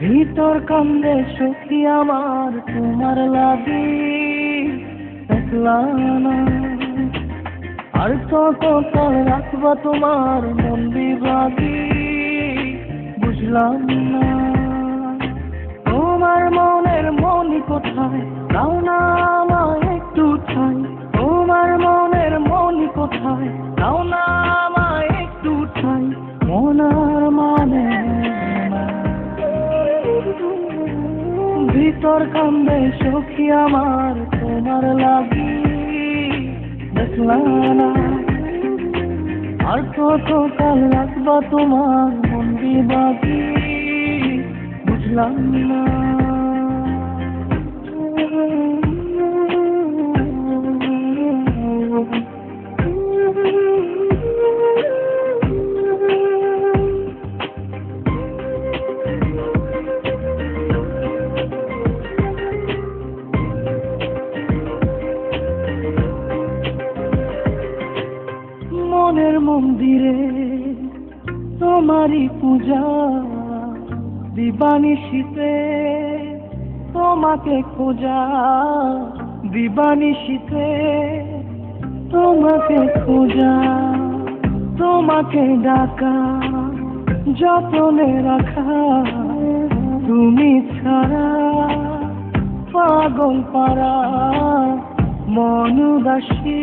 ভিতর কান্দে সখী আমার তোমার লাগি আর কতকাল রাখবা তোমার মন বিভাগী? বুঝলাম না। তোমার মনের মনি কোথায়? দাও না আমায় একটু ঠাই তোমার মনের মনি কোথায়? দাও না ভিতর কান্দে সখী আমার, তোমার লাগি দেখলাম না। আর কত কাল রাখবা তোমার মন্দির বাকি? বুঝলাম না। মনের মন্দিরে তোমারই পূজা দিবানিশীতে তোমাকে খোঁজা দিবানিশীতে তোমাকে খোঁজা, তোমাকে ডাকা, যতনে রাখা, তুমি ছাড়া পাগল পারা মন উদাসী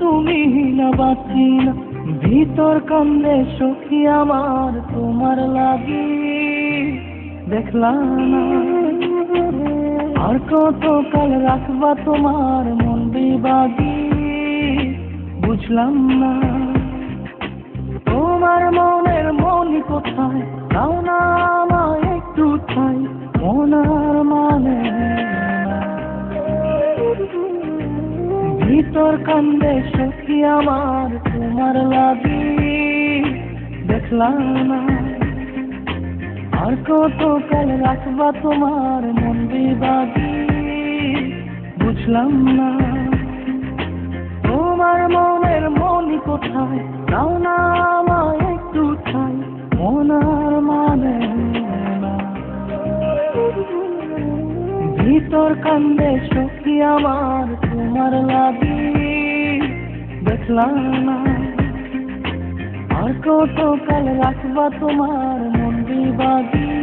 তুমি ভিতর কান্দে সখী আমার তোমার লাগি। দেখলাম আর কত কাল রাখবা তোমার মন বিবাগী বুঝলাম না তোমার মনের মনি কোথায়, দাও না আমায় একটু ঠাই, মনার মানে ভিতর কান্দে সখী আমার তোমার লাগি দেখলাম না। আর কত কাল রাখবা তোমার মন বিবাগী বুঝলাম না। তোমার মনের মনি কোথায়? দাও না আমায় একটু ঠাই। মনার মানে ভিতর কান্দে সখী আমার তোমার লাগি দেখলাম। না আর কত কাল রাখবা তোমার মন্দির বাদী